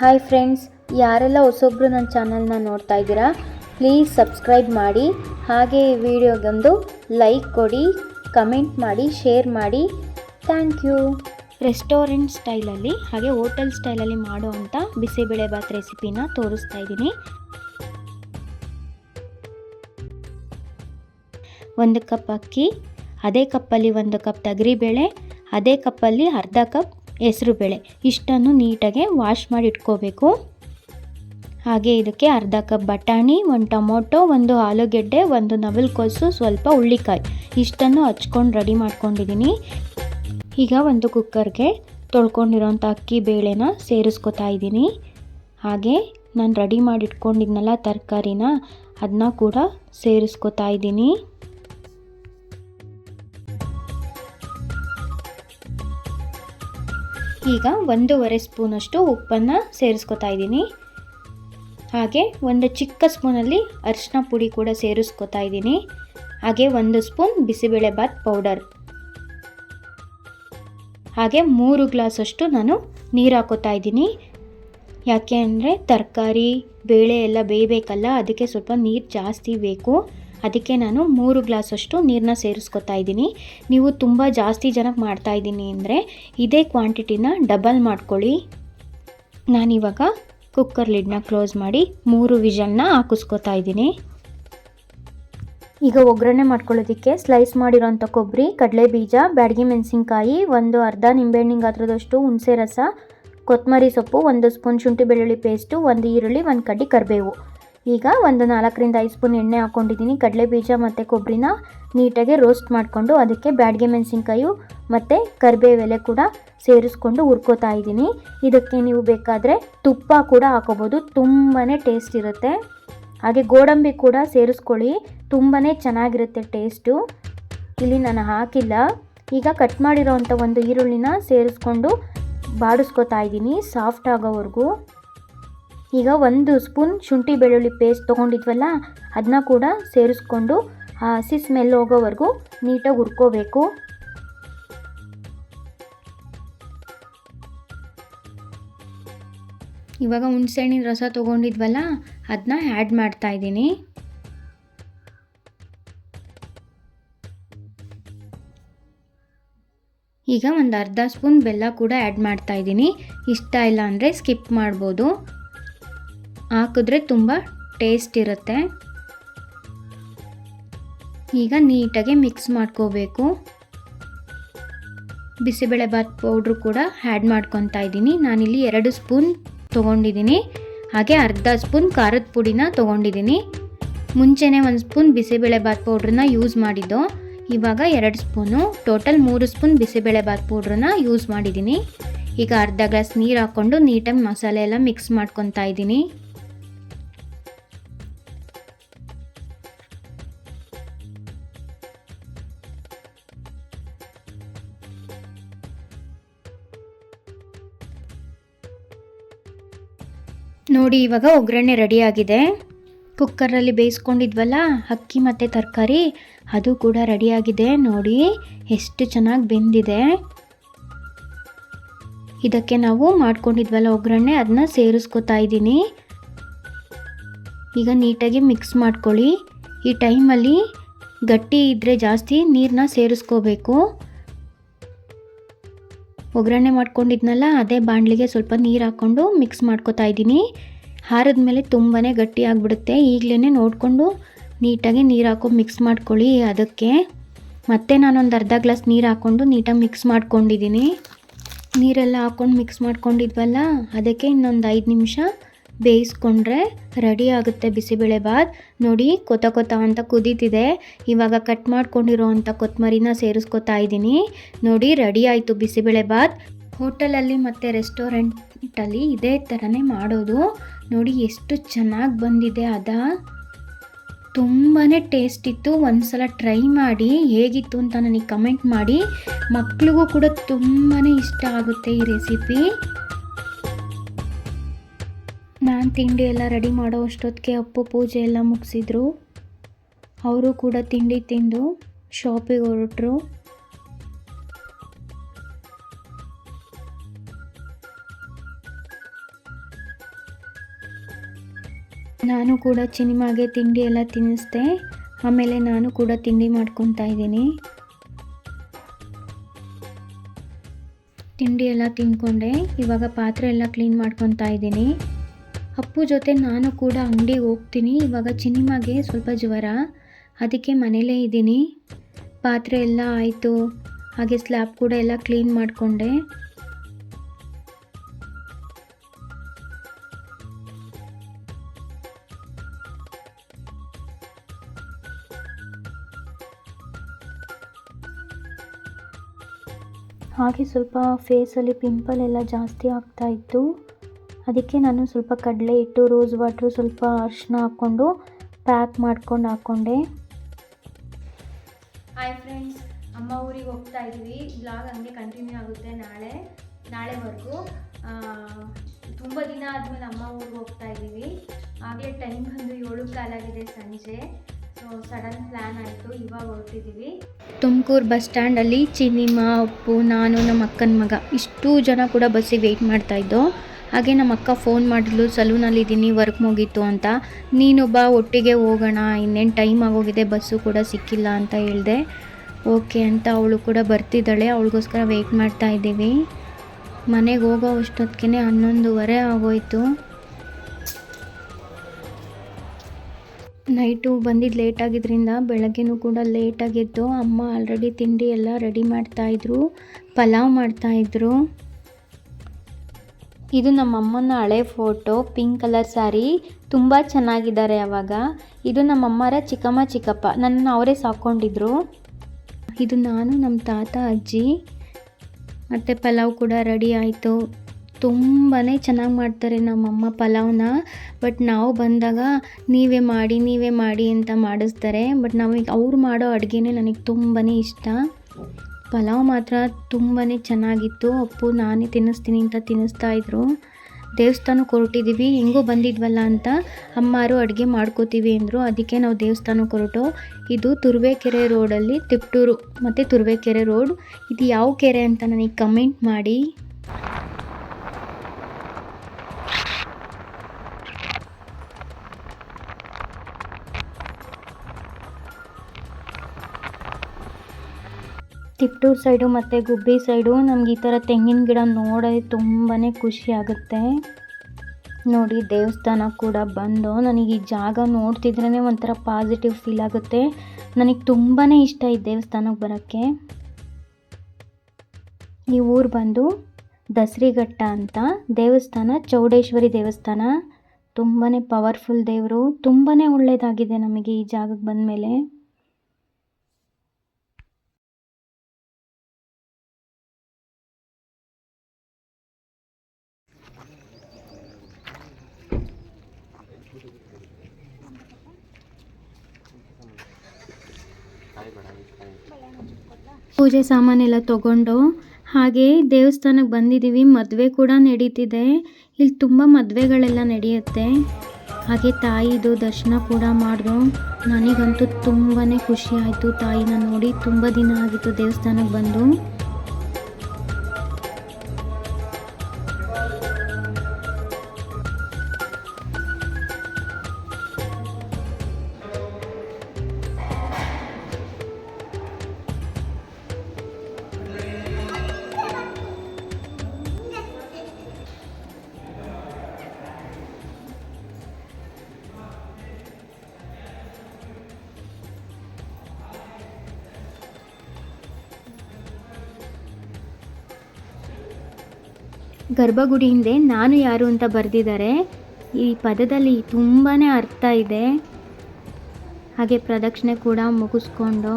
Hi friends ಯಾರೆಲ್ಲ ಹೊಸೊಬ್ರು ನನ್ನ ಚಾನಲ್ನ ನೋಡ್ತಾ ಇದ್ದೀರಾ ಪ್ಲೀಸ್ ಸಬ್ಸ್ಕ್ರೈಬ್ ಮಾಡಿ, ಹಾಗೆ ಈ ವಿಡಿಯೋಗೊಂದು ಲೈಕ್ ಕೊಡಿ ಕಮೆಂಟ್ ಮಾಡಿ ಶೇರ್ ಮಾಡಿ. ಥ್ಯಾಂಕ್ ಯು ರೆಸ್ಟೋರೆಂಟ್ ಸ್ಟೈಲಲ್ಲಿ ಹಾಗೆ ಹೋಟೆಲ್ ಸ್ಟೈಲಲ್ಲಿ ಮಾಡುವಂಥ ಬಿಸಿಬೇಳೆಬಾತ್ ರೆಸಿಪಿನ ತೋರಿಸ್ತಾ ಇದ್ದೀನಿ. ಒಂದು ಕಪ್ ಅಕ್ಕಿ, ಅದೇ ಕಪ್ಪಲ್ಲಿ ಒಂದು ಕಪ್ ತೊಗರಿಬೇಳೆ, ಅದೇ ಕಪ್ಪಲ್ಲಿ ಅರ್ಧ ಕಪ್ ಹೆಸರುಬೇಳೆ ಇಷ್ಟನ್ನು ನೀಟಾಗಿ ವಾಶ್ ಮಾಡಿ ಇಟ್ಕೋಬೇಕು. ಹಾಗೆ ಇದಕ್ಕೆ ಅರ್ಧ ಕಪ್ ಬಟಾಣಿ, ಒಂದು ಟೊಮೊಟೊ, ಒಂದು ಆಲೂಗೆಡ್ಡೆ, ಒಂದು ನವಿಲುಕೋಸು, ಸ್ವಲ್ಪ ಹುಳ್ಳಿಕಾಯಿ ಇಷ್ಟನ್ನು ಹಚ್ಕೊಂಡು ರೆಡಿ ಮಾಡ್ಕೊಂಡಿದ್ದೀನಿ ಈಗ ಒಂದು ಕುಕ್ಕರ್ಗೆ ತೊಳ್ಕೊಂಡಿರೋಂಥ ಅಕ್ಕಿ ಬೇಳೆನ ಸೇರಿಸ್ಕೊತಾ ಇದ್ದೀನಿ ಹಾಗೆ ನಾನು ರೆಡಿ ಮಾಡಿಟ್ಕೊಂಡಿದ್ನಲ್ಲ ತರಕಾರಿನ ಅದನ್ನ ಕೂಡ ಸೇರಿಸ್ಕೊತಾ ಇದ್ದೀನಿ ಈಗ ಒಂದೂವರೆ ಸ್ಪೂನಷ್ಟು ಉಪ್ಪನ್ನು ಸೇರಿಸ್ಕೊತಾ ಇದ್ದೀನಿ. ಹಾಗೆ ಒಂದು ಚಿಕ್ಕ ಸ್ಪೂನಲ್ಲಿ ಅರಿಶಿನ ಪುಡಿ ಕೂಡ ಸೇರಿಸ್ಕೊತಾ ಇದ್ದೀನಿ. ಹಾಗೆ ಒಂದು ಸ್ಪೂನ್ ಬಿಸಿಬೇಳೆಬಾತ್ ಪೌಡರ್. ಹಾಗೆ ಮೂರು ಗ್ಲಾಸಷ್ಟು ನಾನು ನೀರು ಹಾಕೋತಾ ಇದ್ದೀನಿ. ಯಾಕೆ ಅಂದರೆ ತರಕಾರಿ, ಬೇಳೆ ಎಲ್ಲ ಬೇಯಬೇಕಲ್ಲ, ಅದಕ್ಕೆ ಸ್ವಲ್ಪ ನೀರು ಜಾಸ್ತಿ ಬೇಕು. ಅದಕ್ಕೆ ನಾನು ಮೂರು ಗ್ಲಾಸಷ್ಟು ನೀರನ್ನ ಸೇರಿಸ್ಕೊತಾ ಇದ್ದೀನಿ. ನೀವು ತುಂಬ ಜಾಸ್ತಿ ಜನಕ್ಕೆ ಮಾಡ್ತಾ ಇದ್ದೀನಿ ಅಂದರೆ ಇದೇ ಕ್ವಾಂಟಿಟಿನ ಡಬಲ್ ಮಾಡ್ಕೊಳ್ಳಿ. ನಾನಿವಾಗ ಕುಕ್ಕರ್ ಲಿಡ್ನ ಕ್ಲೋಸ್ ಮಾಡಿ ಮೂರು ವಿಷಲ್ನ ಹಾಕಿಸ್ಕೊತಾ ಇದ್ದೀನಿ. ಈಗ ಒಗ್ಗರಣೆ ಮಾಡ್ಕೊಳ್ಳೋದಕ್ಕೆ ಸ್ಲೈಸ್ ಮಾಡಿರೋಂಥ ಕೊಬ್ಬರಿ ಕಡಲೆ ಬೀಜ ಬ್ಯಾಡಗಿ ಮೆಣಸಿನ್ಕಾಯಿ, ಒಂದು ಅರ್ಧ ನಿಂಬೆಹಣ್ಣಿನ ಗಾತ್ರದಷ್ಟು ಹುಣಸೆ ರಸ ಕೊತ್ತಂಬರಿ ಸೊಪ್ಪು, ಒಂದು ಸ್ಪೂನ್ ಶುಂಠಿ ಬೆಳ್ಳುಳ್ಳಿ ಪೇಸ್ಟು, ಒಂದು ಈರುಳ್ಳಿ, ಒಂದು ಕಡ್ಡಿ ಕರಿಬೇವು. ಈಗ ಒಂದು ನಾಲ್ಕರಿಂದ ಐದು ಸ್ಪೂನ್ ಎಣ್ಣೆ ಹಾಕ್ಕೊಂಡಿದ್ದೀನಿ, ಕಡಲೆ ಬೀಜ ಮತ್ತು ಕೊಬ್ಬರಿನ ನೀಟಾಗಿ ರೋಸ್ಟ್ ಮಾಡಿಕೊಂಡು ಅದಕ್ಕೆ ಬ್ಯಾಡ್ಗೆ ಮೆಣಸಿನ್ಕಾಯಿ ಮತ್ತು ಕರಿಬೇವೆಲೆ ಕೂಡ ಸೇರಿಸ್ಕೊಂಡು ಹುರ್ಕೋತಾ ಇದ್ದೀನಿ. ಇದಕ್ಕೆ ನೀವು ಬೇಕಾದರೆ ತುಪ್ಪ ಕೂಡ ಹಾಕೋಬೋದು ತುಂಬಾ ಟೇಸ್ಟ್ ಇರುತ್ತೆ. ಹಾಗೆ ಗೋಡಂಬಿ ಕೂಡ ಸೇರಿಸ್ಕೊಳ್ಳಿ ತುಂಬಾ ಚೆನ್ನಾಗಿರುತ್ತೆ ಟೇಸ್ಟು ಇಲ್ಲಿ ನಾನು ಹಾಕಿಲ್ಲ. ಈಗ ಕಟ್ ಮಾಡಿರೋವಂಥ ಒಂದು ಈರುಳ್ಳಿನ ಸೇರಿಸ್ಕೊಂಡು ಬಾಡಿಸ್ಕೊತಾ ಇದ್ದೀನಿ ಸಾಫ್ಟ್ ಆಗೋವರೆಗೂ. ಈಗ ಒಂದು ಸ್ಪೂನ್ ಶುಂಠಿ ಬೆಳ್ಳುಳ್ಳಿ ಪೇಸ್ಟ್ ತೊಗೊಂಡಿದ್ವಲ್ಲ ಅದನ್ನ ಕೂಡ ಸೇರಿಸ್ಕೊಂಡು, ಆ ಹಸಿ ಸ್ಮೆಲ್ ಹೋಗೋವರೆಗೂ ನೀಟಾಗಿ ಹುರ್ಕೋಬೇಕು. ಇವಾಗ ಹುಣಸೆಹಣ್ಣಿನ ರಸ ತೊಗೊಂಡಿದ್ವಲ್ಲ ಅದನ್ನ ಆ್ಯಡ್ ಮಾಡ್ತಾ ಇದ್ದೀನಿ. ಈಗ ಒಂದು ಅರ್ಧ ಸ್ಪೂನ್ ಬೆಲ್ಲ ಕೂಡ ಆ್ಯಡ್ ಮಾಡ್ತಾ ಇದ್ದೀನಿ. ಇಷ್ಟ ಇಲ್ಲ ಅಂದರೆ ಸ್ಕಿಪ್ ಮಾಡ್ಬೋದು. ಹಾಕಿದ್ರೆ ತುಂಬ ಟೇಸ್ಟ್ ಇರುತ್ತೆ. ಈಗ ನೀಟಾಗಿ ಮಿಕ್ಸ್ ಮಾಡ್ಕೋಬೇಕು. ಬಿಸಿಬೇಳೆಭಾತ್ ಪೌಡ್ರು ಕೂಡ ಆ್ಯಡ್ ಮಾಡ್ಕೊತಾ ಇದ್ದೀನಿ. ನಾನಿಲ್ಲಿ ಎರಡು ಸ್ಪೂನ್ ತೊಗೊಂಡಿದ್ದೀನಿ. ಹಾಗೆ ಅರ್ಧ ಸ್ಪೂನ್ ಖಾರದ ಪುಡಿನ ತೊಗೊಂಡಿದ್ದೀನಿ. ಮುಂಚೆನೇ ಒಂದು ಸ್ಪೂನ್ ಬಿಸಿಬೇಳೆಭಾತ್ ಪೌಡ್ರನ್ನ ಯೂಸ್ ಮಾಡಿದ್ದು. ಇವಾಗ ಎರಡು ಸ್ಪೂನು ಟೋಟಲ್ ಮೂರು ಸ್ಪೂನ್ ಬಿಸಿಬೇಳೆಭಾತ್ ಪೌಡ್ರನ್ನ ಯೂಸ್ ಮಾಡಿದ್ದೀನಿ. ಈಗ ಅರ್ಧ ಗ್ಲಾಸ್ ನೀರು ಹಾಕ್ಕೊಂಡು ನೀಟಾಗಿ ಮಸಾಲೆ ಎಲ್ಲ ಮಿಕ್ಸ್ ಮಾಡ್ಕೊತಾ ಇದ್ದೀನಿ. ನೋಡಿ, ಇವಾಗ ಒಗ್ಗರಣೆ ರೆಡಿಯಾಗಿದೆ. ಕುಕ್ಕರಲ್ಲಿ ಬೇಯಿಸ್ಕೊಂಡಿದ್ವಲ್ಲ, ಅಕ್ಕಿ ಮತ್ತು ತರಕಾರಿ, ಅದು ಕೂಡ ರೆಡಿಯಾಗಿದೆ. ನೋಡಿ, ಎಷ್ಟು ಚೆನ್ನಾಗಿ ಬೆಂದಿದೆ. ಇದಕ್ಕೆ ನಾವು ಮಾಡ್ಕೊಂಡಿದ್ವಲ್ಲ ಒಗ್ಗರಣೆ ಅದನ್ನ ಸೇರಿಸ್ಕೊತಾ ಇದ್ದೀನಿ. ಈಗ ನೀಟಾಗಿ ಮಿಕ್ಸ್ ಮಾಡ್ಕೊಳ್ಳಿ. ಈ ಟೈಮಲ್ಲಿ ಗಟ್ಟಿ ಇದ್ದರೆ ಜಾಸ್ತಿ ನೀರನ್ನ ಸೇರಿಸ್ಕೋಬೇಕು. ಒಗ್ಗರಣೆ ಮಾಡ್ಕೊಂಡಿದ್ನಲ್ಲ, ಅದೇ ಬಾಣಲಿಗೆ ಸ್ವಲ್ಪ ನೀರು ಹಾಕ್ಕೊಂಡು ಮಿಕ್ಸ್ ಮಾಡ್ಕೊತಾ ಇದ್ದೀನಿ. ಹಾರದ ಮೇಲೆ ತುಂಬಾ ಗಟ್ಟಿ ಆಗಿಬಿಡುತ್ತೆ. ಈಗಲೇ ನೋಡಿಕೊಂಡು ನೀಟಾಗಿ ನೀರು ಹಾಕೋ ಮಿಕ್ಸ್ ಮಾಡ್ಕೊಳ್ಳಿ ಅದಕ್ಕೆ. ಮತ್ತೆ ನಾನೊಂದು ಅರ್ಧ ಗ್ಲಾಸ್ ನೀರು ಹಾಕ್ಕೊಂಡು ನೀಟಾಗಿ ಮಿಕ್ಸ್ ಮಾಡ್ಕೊಂಡಿದ್ದೀನಿ. ನೀರೆಲ್ಲ ಹಾಕ್ಕೊಂಡು ಮಿಕ್ಸ್ ಮಾಡ್ಕೊಂಡಿದ್ವಲ್ಲ, ಅದಕ್ಕೆ ಇನ್ನೊಂದು ಐದು ನಿಮಿಷ ಬೇಯಿಸ್ಕೊಂಡ್ರೆ ರೆಡಿ ಆಗುತ್ತೆ ಬಿಸಿಬೇಳೆಭಾತ್ ನೋಡಿ, ಕೊತ ಕೊತ ಅಂತ ಕುದೀತಿದೆ. ಇವಾಗ ಕಟ್ ಮಾಡ್ಕೊಂಡಿರೋ ಅಂಥ ಕೊತ್ತಂಬರಿನ ಸೇರಿಸ್ಕೊತಾ ಇದ್ದೀನಿ. ನೋಡಿ ರೆಡಿ ಆಯಿತು ಬಿಸಿಬೇಳೆಭಾತ್ ಹೋಟೆಲಲ್ಲಿ ಮತ್ತು ರೆಸ್ಟೋರೆಂಟಲ್ಲಿ ಇದೇ ಥರನೇ ಮಾಡೋದು. ನೋಡಿ, ಎಷ್ಟು ಚೆನ್ನಾಗಿ ಬಂದಿದೆ ಅದ. ತುಂಬಾ ಟೇಸ್ಟ್ ಇತ್ತು. ಒಂದ್ಸಲ ಟ್ರೈ ಮಾಡಿ, ಹೇಗಿತ್ತು ಅಂತ ನನಗೆ ಕಮೆಂಟ್ ಮಾಡಿ. ಮಕ್ಳಿಗೂ ಕೂಡ ತುಂಬಾ ಇಷ್ಟ ಆಗುತ್ತೆ ಈ ರೆಸಿಪಿ ನಾನು ತಿಂಡಿ ಎಲ್ಲ ರೆಡಿ ಮಾಡೋ ಅಷ್ಟೊತ್ತಿಗೆ ಅಪ್ಪು ಪೂಜೆ ಎಲ್ಲ ಮುಗಿಸಿದ್ರು. ಅವರು ಕೂಡ ತಿಂಡಿ ತಿಂದು ಶಾಪಿಗೆ ಹೊರಟರು. ನಾನು ಕೂಡ ಚಿನಿಮಾಗೆ ತಿಂಡಿ ಎಲ್ಲ ತಿನ್ನಿಸ್ದೆ. ಆಮೇಲೆ ನಾನು ಕೂಡ ತಿಂಡಿ ಮಾಡ್ಕೊತಾ ಇದ್ದೀನಿ. ತಿಂಡಿ ಎಲ್ಲ ತಿನ್ಕೊಂಡೆ ಇವಾಗ ಪಾತ್ರೆ ಎಲ್ಲ ಕ್ಲೀನ್ ಮಾಡ್ಕೊತಾ ಇದ್ದೀನಿ. ಅಪ್ಪು ಜೊತೆ ನಾನು ಕೂಡ ಅಂಗಡಿಗೆ ಹೋಗ್ತೀನಿ. ಇವಾಗ ಚಿನಿಮಾಗೆ ಸ್ವಲ್ಪ ಜ್ವರ. ಅದಕ್ಕೆ ಮನೇಲೇ ಇದ್ದೀನಿ. ಪಾತ್ರೆ ಎಲ್ಲ ಆಯಿತು. ಹಾಗೆ ಸ್ಲ್ಯಾಬ್ ಕೂಡ ಎಲ್ಲ ಕ್ಲೀನ್ ಮಾಡಿಕೊಂಡೆ. ಹಾಗೆ ಸ್ವಲ್ಪ ಫೇಸಲ್ಲಿ ಪಿಂಪಲ್ ಎಲ್ಲ ಜಾಸ್ತಿ ಆಗ್ತಾ ಇತ್ತು. ಅದಕ್ಕೆ ನಾನು ಸ್ವಲ್ಪ ಕಡಲೆ ಹಿಟ್ಟು ರೋಸ್ ವಾಟ್ರು ಸ್ವಲ್ಪ ಅರಿಶಿನ ಹಾಕ್ಕೊಂಡು ಪ್ಯಾಕ್ ಮಾಡ್ಕೊಂಡು ಹಾಕ್ಕೊಂಡೆ ಹಾಯ್ ಫ್ರೆಂಡ್ಸ್ ಅಮ್ಮ ಊರಿಗೆ ಹೋಗ್ತಾ ಇದ್ದೀವಿ. ಬ್ಲಾಗ್ ಹಂಗೆ ಕಂಟಿನ್ಯೂ ಆಗುತ್ತೆ ನಾಳೆ, ನಾಳೆವರೆಗೂ. ತುಂಬ ದಿನ ಆದಮೇಲೆ ಅಮ್ಮ ಊರಿಗೆ ಹೋಗ್ತಾ ಇದ್ದೀವಿ. ಹಾಗೆ ಟೈಮ್ ಬಂದು ಏಳು ಕಾಲಾಗಿದೆ ಸಂಜೆ. ಸೊ ಸಡನ್ ಪ್ಲ್ಯಾನ್ ಆಯಿತು. ಇವಾಗ ಹೊರಟಿದ್ದೀವಿ. ತುಮಕೂರು ಬಸ್ ಸ್ಟ್ಯಾಂಡಲ್ಲಿ ಚಿನ್ನಿಮ್ಮ ಅಪ್ಪು, ನಾನು, ನಮ್ಮ ಅಕ್ಕನ ಮಗ ಇಷ್ಟು ಜನ ಕೂಡ ಬಸ್ಸಿಗೆ ವೆಯ್ಟ್ ಮಾಡ್ತಾಯಿದ್ದೋ ಹಾಗೆ ನಮ್ಮ ಅಕ್ಕ ಫೋನ್ ಮಾಡಿದ್ಲು, ಸಲೂನಲ್ಲಿ ಇದ್ದೀನಿ ವರ್ಕ್ ಮುಗೀತು ಅಂತ. ನೀನೊಬ್ಬ ಒಟ್ಟಿಗೆ ಹೋಗೋಣ, ಇನ್ನೇನು ಟೈಮ್ ಆಗೋಗಿದೆ ಬಸ್ಸು ಕೂಡ ಸಿಕ್ಕಿಲ್ಲ ಅಂತ ಹೇಳಿದೆ. ಓಕೆ ಅಂತ ಅವಳು ಕೂಡ ಬರ್ತಿದ್ದಾಳೆ, ಅವಳಿಗೋಸ್ಕರ ವೆಯ್ಟ್ ಮಾಡ್ತಾ ಇದ್ದೀವಿ. ಮನೆಗೆ ಹೋಗೋ ಅಷ್ಟೊತ್ತಿಗೆ ಹನ್ನೊಂದುವರೆ ಆಗೋಯ್ತು. ನೈಟು ಬಂದಿದ್ದು ಲೇಟ್ ಆಗಿದ್ದರಿಂದ ಬೆಳಗ್ಗೆನೂ ಕೂಡ ಲೇಟಾಗಿತ್ತು ಅಮ್ಮ ಆಲ್ರೆಡಿ ತಿಂಡಿ ಎಲ್ಲ ರೆಡಿ ಮಾಡ್ತಾಯಿದ್ರು ಪಲಾವ್ ಮಾಡ್ತಾಯಿದ್ರು ಇದು ನಮ್ಮ ಅಮ್ಮನ ಹಳೆ ಫೋಟೋ, ಪಿಂಕ್ ಕಲರ್ ಸ್ಯಾರಿ. ತುಂಬ ಚೆನ್ನಾಗಿದ್ದಾರೆ ಅವಾಗ. ಇದು ನಮ್ಮ ಅಮ್ಮರ ಚಿಕ್ಕಮ್ಮ ಚಿಕ್ಕಪ್ಪ. ನನ್ನ ಅವರೇ ಸಾಕೊಂಡಿದ್ರು ಇದು ನಾನು, ನಮ್ಮ ತಾತ, ಅಜ್ಜಿ. ಮತ್ತು ಪಲಾವ್ ಕೂಡ ರೆಡಿ ಆಯಿತು. ತುಂಬಾ ಚೆನ್ನಾಗಿ ಮಾಡ್ತಾರೆ ನಮ್ಮಮ್ಮ ಪಲಾವ್ನ. ಬಟ್ ನಾವು ಬಂದಾಗ, ನೀವೇ ಮಾಡಿ ನೀವೇ ಮಾಡಿ ಅಂತ ಮಾಡಿಸ್ತಾರೆ. ಬಟ್ ನಮಗೆ ಅವ್ರು ಮಾಡೋ ಅಡುಗೆನೇ ನನಗೆ ತುಂಬಾ ಇಷ್ಟ. ಪಲಾವ್ ಮಾತ್ರ ತುಂಬಾ ಚೆನ್ನಾಗಿತ್ತು. ಅಪ್ಪು, ನಾನೇ ತಿನ್ನಿಸ್ತೀನಿ ಅಂತ ತಿನ್ನಿಸ್ತಾ ಇದ್ರು. ದೇವಸ್ಥಾನಕ್ಕೆ ಹೊರಟಿದ್ದೀವಿ ಹೆಂಗೂ ಬಂದಿದ್ವಲ್ಲ ಅಂತ ಅಮ್ಮಾರು ಅಡುಗೆ ಮಾಡ್ಕೋತೀವಿ ಅಂದರು. ಅದಕ್ಕೆ ನಾವು ದೇವಸ್ಥಾನಕ್ಕೆ ಹೊರಟು. ಇದು ತುರುವೇಕೆರೆ ರೋಡಲ್ಲಿ ತಿಪ್ಟೂರು, ಮತ್ತು ತುರುವೇಕೆರೆ ರೋಡ್. ಇದು ಯಾವ ಕೆರೆ ಅಂತ ನನಗೆ ಕಮೆಂಟ್ ಮಾಡಿ. ತಿಪ್ಟೂರು ಸೈಡು ಮತ್ತು ಗುಬ್ಬಿ ಸೈಡು ನಮ್ಗೆ ಈ ಥರ ತೆಂಗಿನ ಗಿಡ ನೋಡೋದು ತುಂಬಾ ಖುಷಿ ಆಗುತ್ತೆ. ನೋಡಿ, ದೇವಸ್ಥಾನ ಕೂಡ ಬಂದು ನನಗೆ ಈ ಜಾಗ ನೋಡ್ತಿದ್ರೇ ಒಂಥರ ಪಾಸಿಟಿವ್ ಫೀಲ್ ಆಗುತ್ತೆ. ನನಗೆ ತುಂಬಾ ಇಷ್ಟ ಈ ದೇವಸ್ಥಾನಕ್ಕೆ ಬರೋಕ್ಕೆ. ಈ ಊರು ಬಂದು ದಸರಿಘಟ್ಟ ಅಂತ ದೇವಸ್ಥಾನ, ಚೌಡೇಶ್ವರಿ ದೇವಸ್ಥಾನ. ತುಂಬಾ ಪವರ್ಫುಲ್ ದೇವರು ತುಂಬಾ ಒಳ್ಳೆಯದಾಗಿದೆ ನಮಗೆ ಈ ಜಾಗಕ್ಕೆ ಬಂದಮೇಲೆ. ಪೂಜೆ ಸಾಮಾನೆಲ್ಲ ತಗೊಂಡು, ಹಾಗೆ ದೇವಸ್ಥಾನಕ್ಕೆ ಬಂದಿದ್ದೀವಿ. ಮದುವೆ ಕೂಡ ನಡೀತಿದೆ. ಇಲ್ಲಿ ತುಂಬ ಮದುವೆಗಳೆಲ್ಲ ನಡೆಯುತ್ತೆ. ಹಾಗೆ ತಾಯಿದು ದರ್ಶನ ಕೂಡ ಮಾಡಿದ್ರು ನನಗಂತೂ ತುಂಬಾ ಖುಷಿ ಆಯಿತು ತಾಯಿನ ನೋಡಿ. ತುಂಬ ದಿನ ಆಗಿತ್ತು ದೇವಸ್ಥಾನಕ್ಕೆ ಬಂದು. ಗರ್ಭಗುಡಿ ಹಿಂದೆ ನಾನು ಯಾರು ಅಂತ ಬರೆದಿದ್ದಾರೆ ಈ ಪದದಲ್ಲಿ ತುಂಬಾ ಅರ್ಥ ಇದೆ. ಹಾಗೆ ಪ್ರದಕ್ಷಿಣೆ ಕೂಡ ಮುಗಿಸ್ಕೊಂಡು.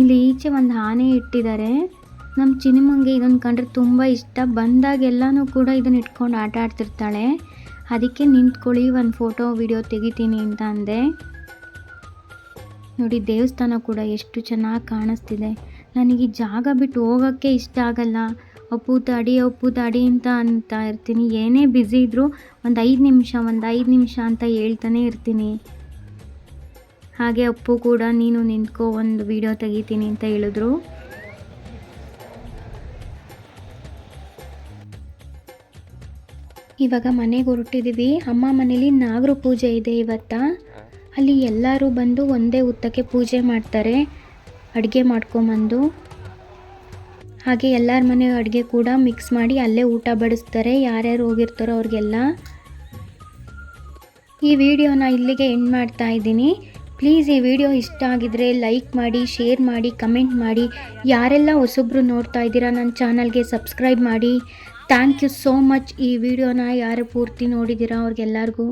ಇಲ್ಲಿ ಈಚೆ ಒಂದು ಆನೆ ಇಟ್ಟಿದ್ದಾರೆ. ನಮ್ಮ ಚಿನಿಮಂಗೆ ಇದನ್ನು ಕಂಡ್ರೆ ತುಂಬ ಇಷ್ಟ. ಬಂದಾಗೆಲ್ಲನೂ ಕೂಡ ಇದನ್ನ ಇಟ್ಕೊಂಡು ಆಟ ಆಡ್ತಿರ್ತಾಳೆ. ಅದಕ್ಕೆ ನಿಂತ್ಕೊಳ್ಳಿ, ಒಂದು ಫೋಟೋ ವಿಡಿಯೋ ತೆಗಿತೀನಿ ಅಂತ ಅಂದೆ. ನೋಡಿ, ದೇವಸ್ಥಾನ ಕೂಡ ಎಷ್ಟು ಚೆನ್ನಾಗಿ ಕಾಣಿಸ್ತಿದೆ. ನನಗೆ ಈ ಜಾಗ ಬಿಟ್ಟು ಹೋಗೋಕ್ಕೆ ಇಷ್ಟ ಆಗಲ್ಲ. ಅಪ್ಪು ತಾಡಿ ಅಪ್ಪು ತಾಡಿ ಅಂತ ಅಂತ ಇರ್ತೀನಿ. ಏನೇ ಬ್ಯುಸಿ ಇದ್ದರೂ ಒಂದು ಐದು ನಿಮಿಷ, ಒಂದು ಐದು ನಿಮಿಷ ಅಂತ ಹೇಳ್ತಾನೆ ಇರ್ತೀನಿ. ಹಾಗೆ ಅಪ್ಪು ಕೂಡ ನೀನು ನಿಂತ್ಕೋ, ಒಂದು ವಿಡಿಯೋ ತೆಗಿತೀನಿ ಅಂತ ಹೇಳಿದ್ರು. ಇವಾಗ ಮನೆಗೆ ಹೊರಟಿದ್ದೀವಿ ಅಮ್ಮ ಮನೇಲಿ ನಾಗರ ಪೂಜೆ ಇದೆ ಇವತ್ತ? ಅಲ್ಲಿ ಎಲ್ಲರೂ ಬಂದು ಒಂದೇ ಉತ್ತಕ್ಕೆ ಪೂಜೆ ಮಾಡ್ತಾರೆ, ಅಡುಗೆ ಮಾಡ್ಕೊಂಬಂದು. ಹಾಗೆ ಎಲ್ಲರ ಮನೆ ಅಡುಗೆ ಕೂಡ ಮಿಕ್ಸ್ ಮಾಡಿ ಅಲ್ಲೇ ಊಟ ಬಡಿಸ್ತಾರೆ, ಯಾರ್ಯಾರು ಹೋಗಿರ್ತಾರೋ ಅವ್ರಿಗೆಲ್ಲ. ಈ ವಿಡಿಯೋನ ಇಲ್ಲಿಗೆ ಎಂಡ್ ಮಾಡ್ತಾ ಇದ್ದೀನಿ. ಪ್ಲೀಸ್ ಈ ವಿಡಿಯೋ ಇಷ್ಟ ಆಗಿದ್ರೆ ಲೈಕ್ ಮಾಡಿ, ಶೇರ್ ಮಾಡಿ, ಕಮೆಂಟ್ ಮಾಡಿ. ಯಾರೆಲ್ಲ ಹೊಸೊಬ್ರು ನೋಡ್ತಾ ಇದ್ದೀರಾ, ನನ್ನ ಚಾನಲ್ಗೆ ಸಬ್ಸ್ಕ್ರೈಬ್ ಮಾಡಿ. ಥ್ಯಾಂಕ್ ಯು ಸೋ ಮಚ್ ಈ ವಿಡಿಯೋನ ಯಾರು ಪೂರ್ತಿ ನೋಡಿದ್ದೀರಾ ಅವ್ರಿಗೆಲ್ಲರಿಗೂ.